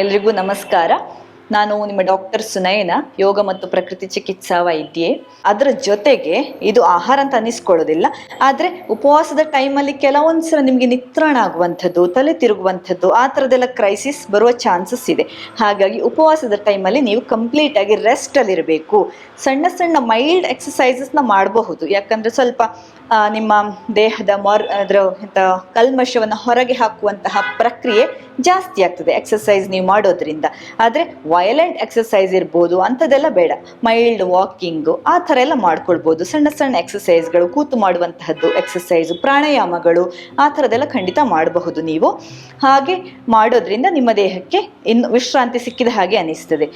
ಎಲ್ರಿಗೂ ನಮಸ್ಕಾರ. ನಾನು ನಿಮ್ಮ ಡಾಕ್ಟರ್ ಸುನಯನ, ಯೋಗ ಮತ್ತು ಪ್ರಕೃತಿ ಚಿಕಿತ್ಸಾ ವೈದ್ಯೆ. ಅದರ ಜೊತೆಗೆ ಇದು ಆಹಾರ ಅಂತ ಅನ್ನಿಸ್ಕೊಳ್ಳೋದಿಲ್ಲ, ಆದರೆ ಉಪವಾಸದ ಟೈಮಲ್ಲಿ ಕೆಲವೊಂದ್ಸಲ ನಿಮಗೆ ನಿತ್ರಾಣ ಆಗುವಂಥದ್ದು, ತಲೆ ತಿರುಗುವಂಥದ್ದು, ಆ ಥರದ್ದೆಲ್ಲ ಕ್ರೈಸಿಸ್ ಬರುವ ಚಾನ್ಸಸ್ ಇದೆ. ಹಾಗಾಗಿ ಉಪವಾಸದ ಟೈಮಲ್ಲಿ ನೀವು ಕಂಪ್ಲೀಟಾಗಿ ರೆಸ್ಟಲ್ಲಿರಬೇಕು ಸಣ್ಣ ಸಣ್ಣ ಮೈಲ್ಡ್ ಎಕ್ಸಸೈಸಸ್ನ ಮಾಡಬಹುದು. ಯಾಕಂದರೆ ಸ್ವಲ್ಪ ನಿಮ್ಮ ದೇಹದ ಮೊರ್, ಅದರ ಕಲ್ಮಶವನ್ನು ಹೊರಗೆ ಹಾಕುವಂತಹ ಪ್ರಕ್ರಿಯೆ ಜಾಸ್ತಿ ಆಗ್ತದೆ ಎಕ್ಸಸೈಸ್ ನೀವು ಮಾಡೋದ್ರಿಂದ. ಆದರೆ ವಯಲೆಂಟ್ ಎಕ್ಸಸೈಸ್ ಇರ್ಬೋದು, ಅಂಥದ್ದೆಲ್ಲ ಬೇಡ. ಮೈಲ್ಡ್ ವಾಕಿಂಗು ಆ ಥರ ಎಲ್ಲ ಮಾಡ್ಕೊಳ್ಬೋದು. ಸಣ್ಣ ಸಣ್ಣ ಎಕ್ಸಸೈಸ್ಗಳು ಕೂತು ಮಾಡುವಂತಹದ್ದು ಎಕ್ಸಸೈಸು ಪ್ರಾಣಾಯಾಮಗಳು, ಆ ಥರದ್ದೆಲ್ಲ ಖಂಡಿತ ಮಾಡಬಹುದು ನೀವು. ಹಾಗೆ ಮಾಡೋದ್ರಿಂದ ನಿಮ್ಮ ದೇಹಕ್ಕೆ ಇನ್ನು ವಿಶ್ರಾಂತಿ ಸಿಕ್ಕಿದ ಹಾಗೆ ಅನಿಸ್ತದೆ.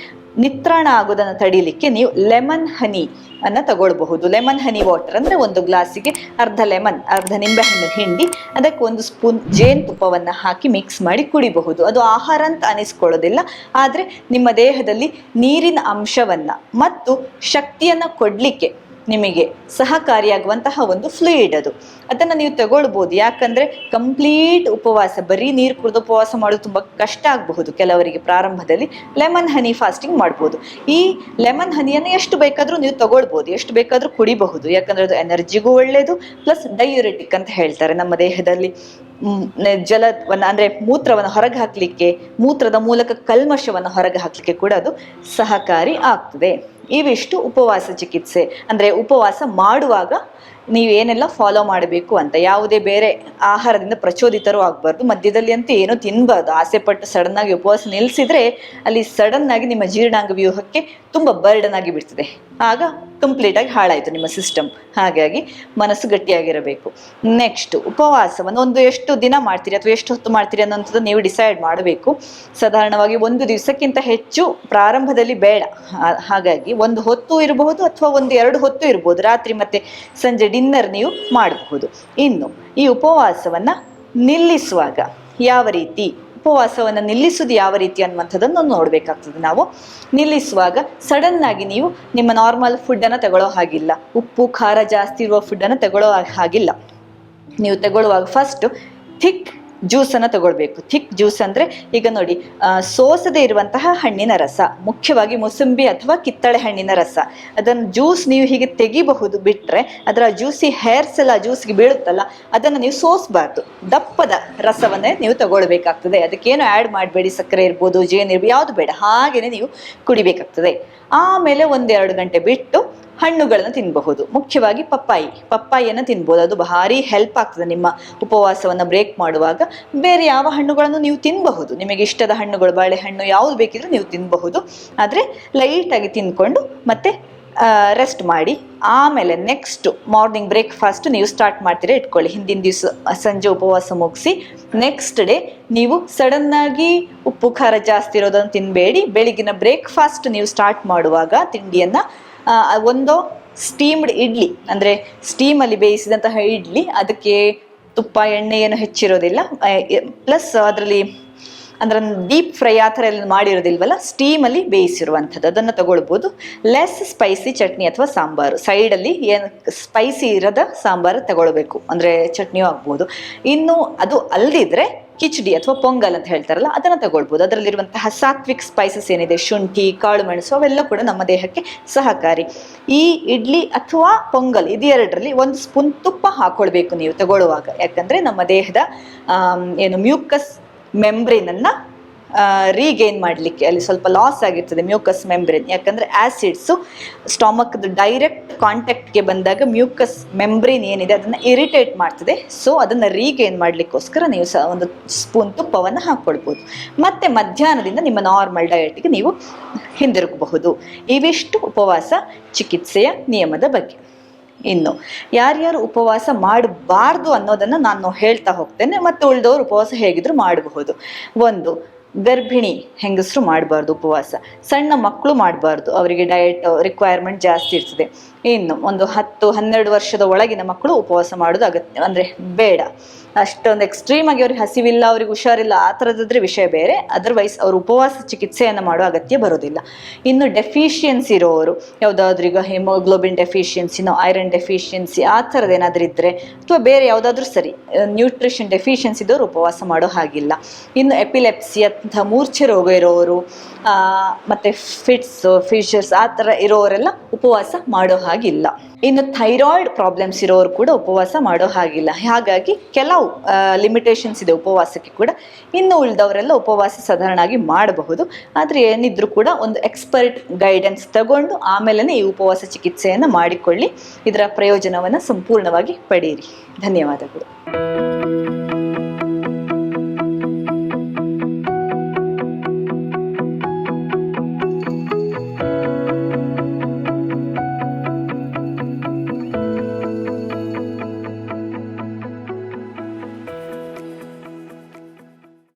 ನಿತ್ರಾಣ ಆಗೋದನ್ನು ತಡೀಲಿಕ್ಕೆ ನೀವು ಲೆಮನ್ ಹನಿ ಅನ್ನ ತಗೊಳ್ಬಹುದು. ಲೆಮನ್ ಹನಿ ವಾಟರ್ ಅಂದ್ರೆ ಒಂದು ಗ್ಲಾಸಿಗೆ ಅರ್ಧ ಲೆಮನ್, ಅರ್ಧ ನಿಂಬೆಹಣ್ಣು ಹಿಂಡಿ, ಅದಕ್ಕೆ ಒಂದು ಸ್ಪೂನ್ ಜೇನುತುಪ್ಪವನ್ನು ಹಾಕಿ ಮಿಕ್ಸ್ ಮಾಡಿ ಕುಡಿಬಹುದು. ಅದು ಆಹಾರ ಅಂತ ಅನಿಸ್ಕೊಳ್ಳೋದಿಲ್ಲ, ಆದರೆ ನಿಮ್ಮ ದೇಹದಲ್ಲಿ ನೀರಿನ ಅಂಶವನ್ನ ಮತ್ತು ಶಕ್ತಿಯನ್ನ ಕೊಡ್ಲಿಕ್ಕೆ ನಿಮಗೆ ಸಹಕಾರಿಯಾಗುವಂತಹ ಒಂದು ಫ್ಲೂಯಿಡ್ ಅದು. ಅದನ್ನು ನೀವು ತಗೊಳ್ಬೋದು. ಯಾಕಂದರೆ ಕಂಪ್ಲೀಟ್ ಉಪವಾಸ, ಬರೀ ನೀರು ಕುಡಿದು ಉಪವಾಸ ಮಾಡೋದು ತುಂಬ ಕಷ್ಟ ಆಗಬಹುದು. ಕೆಲವರಿಗೆ ಪ್ರಾರಂಭದಲ್ಲಿ ಲೆಮನ್ ಹನಿ ಫಾಸ್ಟಿಂಗ್ ಮಾಡ್ಬೋದು. ಈ ಲೆಮನ್ ಹನಿಯನ್ನು ಎಷ್ಟು ಬೇಕಾದರೂ ನೀವು ತಗೊಳ್ಬೋದು. ಎಷ್ಟು ಬೇಕಾದರೂ ಕುಡಿಬಹುದು. ಯಾಕಂದರೆ ಅದು ಎನರ್ಜಿಗೂ ಒಳ್ಳೆಯದು ಪ್ಲಸ್ ಡಯೂರೆಟಿಕ್ ಅಂತ ಹೇಳ್ತಾರೆ. ನಮ್ಮ ದೇಹದಲ್ಲಿ ಜಲವನ್ನು, ಅಂದರೆ ಮೂತ್ರವನ್ನು ಹೊರಗೆ ಹಾಕಲಿಕ್ಕೆ, ಮೂತ್ರದ ಮೂಲಕ ಕಲ್ಮಶವನ್ನು ಹೊರಗೆ ಹಾಕಲಿಕ್ಕೆ ಕೂಡ ಅದು ಸಹಕಾರಿ ಆಗ್ತದೆ. ಇವಿಷ್ಟು ಉಪವಾಸ ಚಿಕಿತ್ಸೆ. ಅಂದರೆ ಉಪವಾಸ ಮಾಡುವಾಗ ನೀವೇನೆಲ್ಲ ಫಾಲೋ ಮಾಡಬೇಕು ಅಂತ, ಯಾವುದೇ ಬೇರೆ ಆಹಾರದಿಂದ ಪ್ರಚೋದಿತರು ಆಗಬಾರ್ದು. ಮಧ್ಯದಲ್ಲಿ ಅಂತೂ ಏನೂ ತಿನ್ನಬಾರ್ದು ಆಸೆ ಪಟ್ಟು ಸಡನ್ ಆಗಿ ಉಪವಾಸ ನಿಲ್ಲಿಸಿದ್ರೆ ಅಲ್ಲಿ ಸಡನ್ ಆಗಿ ನಿಮ್ಮ ಜೀರ್ಣಾಂಗ ವ್ಯೂಹಕ್ಕೆ ತುಂಬ ಬರ್ಡನ್ ಆಗಿ ಬಿಡ್ತದೆ. ಆಗ ಕಂಪ್ಲೀಟ್ ಆಗಿ ಹಾಳಾಯಿತು ನಿಮ್ಮ ಸಿಸ್ಟಮ್ ಹಾಗಾಗಿ ಮನಸ್ಸು ಗಟ್ಟಿಯಾಗಿರಬೇಕು. ನೆಕ್ಸ್ಟ್ ಉಪವಾಸವನ್ನು ಒಂದು ಎಷ್ಟು ದಿನ ಮಾಡ್ತೀರಿ ಅಥವಾ ಎಷ್ಟು ಹೊತ್ತು ಮಾಡ್ತೀರಿ ಅನ್ನೋಂಥದ್ದು ನೀವು ಡಿಸೈಡ್ ಮಾಡಬೇಕು. ಸಾಧಾರಣವಾಗಿ ಒಂದು ದಿವಸಕ್ಕಿಂತ ಹೆಚ್ಚು ಪ್ರಾರಂಭದಲ್ಲಿ ಬೇಡ. ಹಾಗಾಗಿ ಒಂದು ಹೊತ್ತು ಇರಬಹುದು ಅಥವಾ ಒಂದು ಎರಡು ಹೊತ್ತು ಇರ್ಬೋದು ರಾತ್ರಿ ಮತ್ತೆ ಸಂಜೆ ಡಿನ್ನರ್ ನೀವು ಮಾಡಬಹುದು. ಇನ್ನು ಈ ಉಪವಾಸವನ್ನು ನಿಲ್ಲಿಸುವಾಗ ಯಾವ ರೀತಿ, ಉಪವಾಸವನ್ನು ನಿಲ್ಲಿಸುವುದು ಯಾವ ರೀತಿ ಅನ್ನುವಂಥದ್ದನ್ನು ನೋಡಬೇಕಾಗ್ತದೆ ನಾವು. ನಿಲ್ಲಿಸುವಾಗ ಸಡನ್ ಆಗಿ ನೀವು ನಿಮ್ಮ ನಾರ್ಮಲ್ ಫುಡ್ಡನ್ನು ತಗೊಳ್ಳೋ ಹಾಗಿಲ್ಲ. ಉಪ್ಪು, ಖಾರ ಜಾಸ್ತಿ ಇರುವ ಫುಡ್ಡನ್ನು ತಗೊಳ್ಳೋ ಹಾಗಿಲ್ಲ. ನೀವು ತಗೊಳ್ಳುವಾಗ ಫಸ್ಟು ಥಿಕ್ ಜ್ಯೂಸನ್ನು ತಗೊಳ್ಬೇಕು. ಥಿಕ್ ಜ್ಯೂಸ್ ಅಂದರೆ ಈಗ ನೋಡಿ ಸೋಸದೆ ಇರುವಂತಹ ಹಣ್ಣಿನ ರಸ, ಮುಖ್ಯವಾಗಿ ಮುಸುಂಬಿ ಅಥವಾ ಕಿತ್ತಳೆ ಹಣ್ಣಿನ ರಸ. ಅದನ್ನು ಜ್ಯೂಸ್ ನೀವು ಹೀಗೆ ತೆಗಿಬಹುದು ಬಿಟ್ಟರೆ ಅದರ ಜ್ಯೂಸಿ ಹೇರ್ಸ್ ಎಲ್ಲ ಜ್ಯೂಸ್ಗೆ ಬೀಳುತ್ತಲ್ಲ, ಅದನ್ನು ನೀವು ಸೋಸಬಾರ್ದು. ದಪ್ಪದ ರಸವನ್ನೇ ನೀವು ತಗೊಳ್ಬೇಕಾಗ್ತದೆ. ಅದಕ್ಕೇನು ಆ್ಯಡ್ ಮಾಡಬೇಡಿ, ಸಕ್ಕರೆ ಇರ್ಬೋದು ಜೇನು ಇರ್ಬೋದು, ಯಾವುದು ಬೇಡ ಹಾಗೆಯೇ ನೀವು ಕುಡಿಬೇಕಾಗ್ತದೆ. ಆಮೇಲೆ ಒಂದೆರಡು ಗಂಟೆ ಬಿಟ್ಟು ಹಣ್ಣುಗಳನ್ನು ತಿನ್ನಬಹುದು ಮುಖ್ಯವಾಗಿ ಪಪ್ಪಾಯಿ. ಪಪ್ಪಾಯಿಯನ್ನು ತಿನ್ಬೋದು. ಅದು ಭಾರಿ ಹೆಲ್ಪ್ ಆಗ್ತದೆ ನಿಮ್ಮ ಉಪವಾಸವನ್ನು ಬ್ರೇಕ್ ಮಾಡುವಾಗ. ಬೇರೆ ಯಾವ ಹಣ್ಣುಗಳನ್ನು ನೀವು ತಿನ್ನಬಹುದು ನಿಮಗೆ ಇಷ್ಟದ ಹಣ್ಣುಗಳು, ಬಾಳೆಹಣ್ಣು ಯಾವುದು ಬೇಕಿದ್ರೂ ನೀವು ತಿನ್ನಬಹುದು ಆದರೆ ಲೈಟಾಗಿ ತಿಂದ್ಕೊಂಡು ಮತ್ತೆ ರೆಸ್ಟ್ ಮಾಡಿ. ಆಮೇಲೆ ನೆಕ್ಸ್ಟ್ ಮಾರ್ನಿಂಗ್ ಬ್ರೇಕ್ಫಾಸ್ಟ್ ನೀವು ಸ್ಟಾರ್ಟ್ ಮಾಡ್ತೀರಾ ಇಟ್ಕೊಳ್ಳಿ. ಹಿಂದಿನ ದಿವಸ, ಸಂಜೆ ಉಪವಾಸ ಮುಗಿಸಿ ನೆಕ್ಸ್ಟ್ ಡೇ ನೀವು ಸಡನ್ನಾಗಿ ಉಪ್ಪು, ಖಾರ ಜಾಸ್ತಿ ಇರೋದನ್ನು ತಿನ್ನಬೇಡಿ ಬೆಳಗಿನ ಬ್ರೇಕ್ಫಾಸ್ಟ್ ನೀವು ಸ್ಟಾರ್ಟ್ ಮಾಡುವಾಗ ತಿಂಡಿಯನ್ನು ಒಂದು ಸ್ಟೀಮ್ಡ್ ಇಡ್ಲಿ, ಅಂದರೆ ಸ್ಟೀಮಲ್ಲಿ ಬೇಯಿಸಿದಂತಹ ಇಡ್ಲಿ, ಅದಕ್ಕೆ ತುಪ್ಪ ಎಣ್ಣೆ ಏನು ಹೆಚ್ಚಿರೋದಿಲ್ಲ ಪ್ಲಸ್ ಅದರಲ್ಲಿ ಅಂದ್ರೆ ಡೀಪ್ ಫ್ರೈ ಆ ಥರ ಎಲ್ಲ ಮಾಡಿರೋದಿಲ್ವಲ್ಲ ಸ್ಟೀಮಲ್ಲಿ ಬೇಯಿಸಿರುವಂಥದ್ದು, ಅದನ್ನು ತಗೊಳ್ಬೋದು. ಲೆಸ್ ಸ್ಪೈಸಿ ಚಟ್ನಿ ಅಥವಾ ಸಾಂಬಾರು. ಸೈಡಲ್ಲಿ ಏನು ಸ್ಪೈಸಿ ಇರದ ಸಾಂಬಾರು ತಗೊಳ್ಬೇಕು. ಅಂದರೆ ಚಟ್ನಿಯೂ ಆಗ್ಬೋದು. ಇನ್ನು ಅದು ಅಲ್ಲದಿದ್ರೆ ಕಿಚಡಿ ಅಥವಾ ಪೊಂಗಲ್ ಅಂತ ಹೇಳ್ತಾರಲ್ಲ, ಅದನ್ನು ತಗೊಳ್ಬೋದು. ಅದರಲ್ಲಿರುವಂತಹ ಸಾತ್ವಿಕ್ ಸ್ಪೈಸಸ್ ಏನಿದೆ, ಶುಂಠಿ ಕಾಳು ಮೆಣಸು ಅವೆಲ್ಲ ಕೂಡ ನಮ್ಮ ದೇಹಕ್ಕೆ ಸಹಕಾರಿ. ಈ ಇಡ್ಲಿ ಅಥವಾ ಪೊಂಗಲ್ ಇದೆರಡರಲ್ಲಿ ಒಂದು ಸ್ಪೂನ್ ತುಪ್ಪ ಹಾಕೊಳ್ಬೇಕು ನೀವು ತಗೊಳ್ಳುವಾಗ. ಯಾಕಂದ್ರೆ ನಮ್ಮ ದೇಹದ ಏನು ಮ್ಯೂಕಸ್ ಮೆಂಬ್ರೇನನ್ನು ರೀಗೇನ್ ಮಾಡಲಿಕ್ಕೆ, ಅಲ್ಲಿ ಸ್ವಲ್ಪ ಲಾಸ್ ಆಗಿರ್ತದೆ ಮ್ಯೂಕಸ್ ಮೆಂಬ್ರೇನ್ ಯಾಕಂದರೆ ಆ್ಯಸಿಡ್ಸು ಸ್ಟಾಮಕ್ದು ಡೈರೆಕ್ಟ್ ಕಾಂಟ್ಯಾಕ್ಟ್ಗೆ ಬಂದಾಗ ಮ್ಯೂಕಸ್ ಮೆಂಬ್ರೇನ್ ಏನಿದೆ, ಅದನ್ನು ಇರಿಟೇಟ್ ಮಾಡ್ತದೆ. ಸೊ ಅದನ್ನು ರೀಗೇನ್ ಮಾಡಲಿಕ್ಕೋಸ್ಕರ ನೀವು ಸಹ ಒಂದು ಸ್ಪೂನ್ ತುಪ್ಪವನ್ನು ಹಾಕ್ಕೊಳ್ಬೋದು. ಮತ್ತು ಮಧ್ಯಾಹ್ನದಿಂದ ನಿಮ್ಮ ನಾರ್ಮಲ್ ಡಯಟ್ಗೆ ನೀವು ಹಿಂದಿರುಗಬಹುದು. ಇವಿಷ್ಟು ಉಪವಾಸ ಚಿಕಿತ್ಸೆಯ ನಿಯಮದ ಬಗ್ಗೆ. ಇನ್ನು, ಯಾರ್ಯಾರು ಉಪವಾಸ ಮಾಡಬಾರ್ದು ಅನ್ನೋದನ್ನು ನಾನು ಹೇಳ್ತಾ ಹೋಗ್ತೇನೆ, ಮತ್ತು ಉಳಿದವರು ಉಪವಾಸ ಹೇಗಿದ್ರು ಮಾಡಬಹುದು. ಒಂದು ಗರ್ಭಿಣಿ ಹೆಂಗಸರು ಮಾಡಬಾರ್ದು ಉಪವಾಸ. ಸಣ್ಣ ಮಕ್ಕಳು ಮಾಡಬಾರ್ದು. ಅವರಿಗೆ ಡಯಟ್ ರಿಕ್ವೈರ್ಮೆಂಟ್ ಜಾಸ್ತಿ ಇರ್ತದೆ. ಇನ್ನು ಒಂದು ಹತ್ತು, ಹನ್ನೆರಡು ವರ್ಷದ ಒಳಗಿನ ಮಕ್ಕಳು ಉಪವಾಸ ಮಾಡೋದು ಅಗತ್ಯ, ಅಂದರೆ ಬೇಡ. ಅಷ್ಟೊಂದು ಎಕ್ಸ್ಟ್ರೀಮ್ ಆಗಿ ಅವ್ರಿಗೆ ಹಸಿವಿಲ್ಲ, ಅವ್ರಿಗೆ ಹುಷಾರಿಲ್ಲ, ಆ ಥರದಾದ್ರೆ ವಿಷಯ ಬೇರೆ. ಅದರ್ವೈಸ್ ಅವರು ಉಪವಾಸ ಚಿಕಿತ್ಸೆಯನ್ನು ಮಾಡೋ ಅಗತ್ಯ ಬರೋದಿಲ್ಲ. ಇನ್ನು ಡೆಫಿಷಿಯನ್ಸಿ ಇರೋರು, ಯಾವುದಾದ್ರೂ ಈಗ ಹಿಮೋಗ್ಲೋಬಿನ್ ಡೆಫಿಷಿಯನ್ಸಿನೋ ಐರನ್ ಡೆಫಿಷಿಯನ್ಸಿ ಆ ಥರದ್ದು ಏನಾದರೂ ಇದ್ದರೆ ಅಥವಾ ಬೇರೆ ಯಾವುದಾದ್ರೂ ಸರಿ ನ್ಯೂಟ್ರಿಷನ್ ಡೆಫಿಷಿಯನ್ಸಿ ಇದ್ದವರು ಉಪವಾಸ ಮಾಡೋ ಹಾಗಿಲ್ಲ. ಇನ್ನು ಎಪಿಲೆಪ್ಸಿ ಅಂತಹ ಮೂರ್ಛೆ ರೋಗ ಇರೋರು ಮತ್ತು ಮತ್ತೆ ಫಿಟ್ಸ್ ಫಿಶರ್ಸ್ ಆ ಥರ ಇರೋರೆಲ್ಲ ಉಪವಾಸ ಮಾಡೋ ಹಾಗಿಲ್ಲ. ಇನ್ನು ಥೈರಾಯ್ಡ್ ಪ್ರಾಬ್ಲಮ್ಸ್ ಇರೋರು ಕೂಡ ಉಪವಾಸ ಮಾಡೋ ಹಾಗಿಲ್ಲ. ಹಾಗಾಗಿ ಕೆಲವು ಲಿಮಿಟೇಷನ್ಸ್ ಇದೆ ಉಪವಾಸಕ್ಕೆ ಕೂಡ. ಇನ್ನು ಉಳಿದವರೆಲ್ಲ ಉಪವಾಸ ಸಾಧಾರಣವಾಗಿ ಮಾಡಬಹುದು. ಆದರೆ ಏನಿದ್ರೂ ಕೂಡ ಒಂದು ಎಕ್ಸ್ಪರ್ಟ್ ಗೈಡೆನ್ಸ್ ತಗೊಂಡು ಆಮೇಲೆ ಈ ಉಪವಾಸ ಚಿಕಿತ್ಸೆಯನ್ನು ಮಾಡಿಕೊಳ್ಳಿ. ಇದರ ಪ್ರಯೋಜನವನ್ನು ಸಂಪೂರ್ಣವಾಗಿ ಪಡೆಯಿರಿ. ಧನ್ಯವಾದಗಳು.